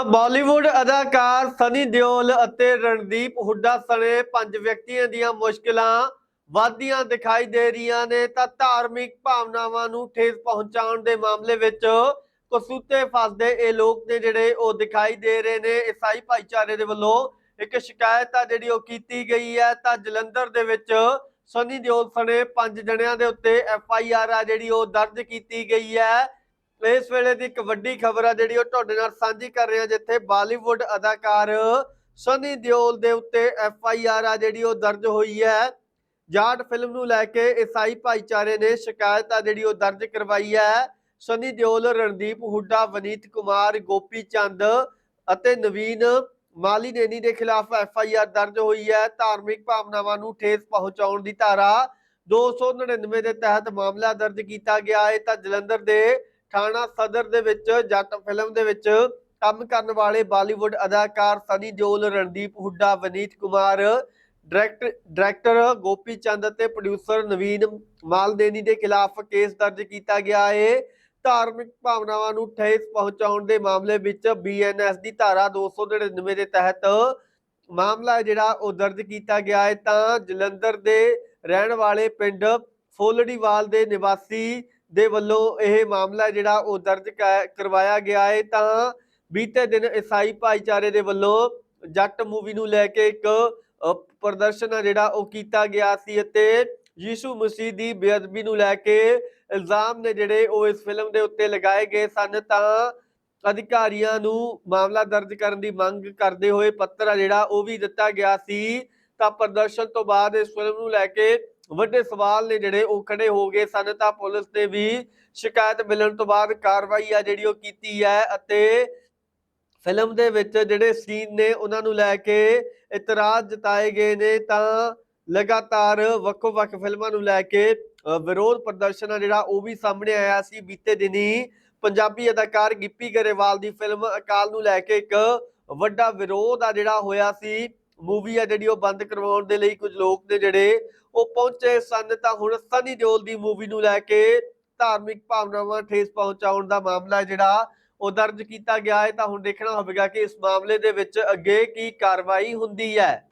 ਤਾਂ ਬਾਲੀਵੁੱਡ ਅਦਾਕਾਰ ਸਨੀ ਦਿਓਲ ਅਤੇ ਰਣਦੀਪ ਹੁੱਡਾ ਸਣੇ ਪੰਜ ਵਿਅਕਤੀਆਂ ਦੀਆਂ ਮੁਸ਼ਕਲਾਂ ਵਧਦੀਆਂ ਦਿਖਾਈ ਦੇ ਰਹੀਆਂ ਨੇ। ਤਾਂ ਧਾਰਮਿਕ ਭਾਵਨਾਵਾਂ ਨੂੰ ਠੇਸ ਪਹੁੰਚਾਉਣ ਦੇ ਮਾਮਲੇ ਵਿੱਚ ਕਸੂਤੇ ਫਸਦੇ ਇਹ ਲੋਕ ਨੇ ਜਿਹੜੇ ਉਹ ਦਿਖਾਈ ਦੇ ਰਹੇ ਨੇ। ਈਸਾਈ ਭਾਈਚਾਰੇ ਦੇ ਵੱਲੋਂ ਇੱਕ ਸ਼ਿਕਾਇਤ ਆ ਜਿਹੜੀ ਉਹ ਕੀਤੀ ਗਈ ਹੈ। ਤਾਂ ਜਲੰਧਰ ਦੇ ਵਿੱਚ ਸਨੀ ਦਿਓਲ ਸਣੇ ਪੰਜ ਜਣਿਆਂ ਦੇ ਉੱਤੇ ਐਫ ਆਈ ਆਰ ਆ ਜਿਹੜੀ ਉਹ ਦਰਜ ਕੀਤੀ ਗਈ ਹੈ। ਇਸ ਵੇਲੇ ਦੀ ਇੱਕ ਵੱਡੀ ਖਬਰ ਆ ਜਿਹੜੀ ਉਹ ਤੁਹਾਡੇ ਨਾਲ ਸਾਂਝੀ ਕਰ ਰਹੇ ਹਾਂ ਜਿੱਥੇ ਬਾਲੀਵੁੱਡ ਅਦਾਕਾਰ ਸਨੀ ਦਿਓਲ ਦੇ ਉੱਤੇ ਐਫ ਆਈ ਆਰ ਆ ਜਿਹੜੀ ਉਹ ਦਰਜ ਹੋਈ ਹੈ। ਜਾਟ ਫਿਲਮ ਨੂੰ ਲੈ ਕੇ ਈਸਾਈ ਭਾਈਚਾਰੇ ਨੇ ਸ਼ਿਕਾਇਤ ਆ ਜਿਹੜੀ ਉਹ ਦਰਜ ਕਰਵਾਈ ਹੈ। ਸਨੀ ਦਿਓਲ, ਰਣਦੀਪ ਹੁੱਡਾ, ਵਨੀਤ ਕੁਮਾਰ, ਗੋਪੀ ਚੰਦ ਅਤੇ ਨਵੀਨ ਮਾਲੀ ਨੇਨੀ ਦੇ ਖਿਲਾਫ ਐਫ ਆਈ ਆਰ ਦਰਜ ਹੋਈ ਹੈ। ਧਾਰਮਿਕ ਭਾਵਨਾਵਾਂ ਨੂੰ ਠੇਸ ਪਹੁੰਚਾਉਣ ਦੀ ਧਾਰਾ 299 ਦੇ ਤਹਿਤ ਮਾਮਲਾ ਦਰਜ ਕੀਤਾ ਗਿਆ। ਹੈ ਤਾਂ ਜਲੰਧਰ ਦੇ ਥਾਣਾ ਸਦਰ ਦੇ ਵਿੱਚ ਜੱਟ ਫਿਲਮ ਦੇ ਵਿੱਚ ਕੰਮ ਕਰਨ ਵਾਲੇ ਬਾਲੀਵੁੱਡ ਅਦਾਕਾਰ ਸਨੀ ਦਿਓਲ, ਰਣਦੀਪ ਹੁੱਡਾ, ਵਨੀਤ ਕੁਮਾਰ ਡਾਇਰੈਕਟਰ ਡਾਇਰੈਕਟਰ ਗੋਪੀ ਚੰਦ ਅਤੇ ਪ੍ਰੋਡਿਊਸਰ ਨਵੀਨ ਮਾਲਦੇਨੀ ਦੇ ਖਿਲਾਫ ਕੇਸ ਦਰਜ ਕੀਤਾ ਗਿਆ ਹੈ ਧਾਰਮਿਕ ਭਾਵਨਾਵਾਂ ਨੂੰ ਠੇਸ ਪਹੁੰਚਾਉਣ ਦੇ ਮਾਮਲੇ ਵਿੱਚ ਬੀਐਨਐਸ ਦੀ ਧਾਰਾ 299 ਦੇ ਤਹਿਤ ਮਾਮਲਾ ਹੈ ਜਿਹੜਾ ਉਹ ਦਰਜ ਕੀਤਾ ਗਿਆ ਹੈ ਤਾਂ ਜਲੰਧਰ ਦੇ ਰਹਿਣ ਵਾਲੇ ਪਿੰਡ ਫੋਲੜੀਵਾਲ ਦੇ ਨਿਵਾਸੀ ਦੇ ਵੱਲੋਂ ਇਹ ਮਾਮਲਾ ਜਿਹੜਾ ਉਹ ਦਰਜ ਕ- ਕਰਵਾਇਆ ਗਿਆ ਹੈ ਤਾਂ ਬੀਤੇ ਦਿਨ ਈਸਾਈ ਭਾਈਚਾਰੇ ਦੇ ਵੱਲੋਂ ਜੱਟ ਮੂਵੀ ਨੂੰ ਲੈ ਕੇ ਇੱਕ ਪ੍ਰਦਰਸ਼ਨ ਆ ਜਿਹੜਾ ਉਹ ਕੀਤਾ ਗਿਆ ਸੀ ਅਤੇ ਯੀਸ਼ੂ ਮਸੀਹ ਦੀ ਬੇਅਦਬੀ ਨੂੰ ਲੈ ਕੇ ਇਲਜ਼ਾਮ ਨੇ ਜਿਹੜੇ ਉਹ ਇਸ ਫਿਲਮ ਦੇ ਉੱਤੇ ਲਗਾਏ ਗਏ ਸਨ, ਤਾਂ ਅਧਿਕਾਰੀਆਂ ਨੂੰ ਮਾਮਲਾ ਦਰਜ ਕਰਨ ਦੀ ਮੰਗ ਕਰਦੇ ਹੋਏ ਪੱਤਰ ਆ ਜਿਹੜਾ ਉਹ ਵੀ ਦਿੱਤਾ ਗਿਆ ਸੀ। ਤਾਂ ਪ੍ਰਦਰਸ਼ਨ ਤੋਂ ਬਾਅਦ ਇਸ ਫਿਲਮ ਨੂੰ ਲੈ ਕੇ ਵੱਡੇ ਸਵਾਲ ਨੇ ਜਿਹੜੇ ਉਹ ਖੜੇ ਹੋ ਗਏ ਸਨ, ਤਾਂ ਪੁਲਿਸ ਨੇ ਵੀ ਸ਼ਿਕਾਇਤ ਮਿਲਣ ਤੋਂ ਬਾਅਦ ਕਾਰਵਾਈ ਆ ਜਿਹੜੀ ਉਹ ਕੀਤੀ ਹੈ ਅਤੇ ਫਿਲਮ ਦੇ ਵਿੱਚ ਜਿਹੜੇ ਸੀਨ ਨੇ ਉਹਨਾਂ ਨੂੰ ਲੈ ਕੇ ਇਤਰਾਜ਼ ਜਤਾਏ ਗਏ ਨੇ, ਤਾਂ ਲਗਾਤਾਰ ਵੱਖੋ-ਵੱਖ ਫਿਲਮਾਂ ਨੂੰ ਲੈ ਕੇ ਵਿਰੋਧ ਪ੍ਰਦਰਸ਼ਨ ਆ ਜਿਹੜਾ ਉਹ ਵੀ ਸਾਹਮਣੇ ਆਇਆ ਸੀ। ਬੀਤੇ ਦਿਨੀ ਪੰਜਾਬੀ ਅਦਾਕਾਰ ਗਿੱਪੀ ਗਰੇਵਾਲ ਦੀ ਫਿਲਮ ਅਕਾਲ ਨੂੰ ਲੈ ਕੇ ਇੱਕ ਵੱਡਾ ਵਿਰੋਧ ਆ ਜਿਹੜਾ ਹੋਇਆ ਸੀ। ਮੂਵੀ ਆ ਜਿਹੜੀ ਉਹ ਬੰਦ ਕਰਵਾਉਣ ਦੇ ਲਈ ਕੁਝ ਲੋਕ ਨੇ ਜਿਹੜੇ ਉਹ ਪਹੁੰਚੇ ਸਨ ਤਾਂ ਹੁਣ ਸਨੀ ਦਿਓਲ ਦੀ ਮੂਵੀ ਨੂੰ ਲੈ ਕੇ ਧਾਰਮਿਕ ਭਾਵਨਾਵਾਂ ਠੇਸ ਪਹੁੰਚਾਉਣ ਦਾ ਮਾਮਲਾ ਜਿਹੜਾ ਉਹ ਦਰਜ ਕੀਤਾ ਗਿਆ ਹੈ ਤਾਂ ਹੁਣ ਦੇਖਣਾ ਹੋਵੇਗਾ ਕਿ ਇਸ ਮਾਮਲੇ ਦੇ ਵਿੱਚ ਅੱਗੇ ਕੀ ਕਾਰਵਾਈ ਹੁੰਦੀ ਹੈ।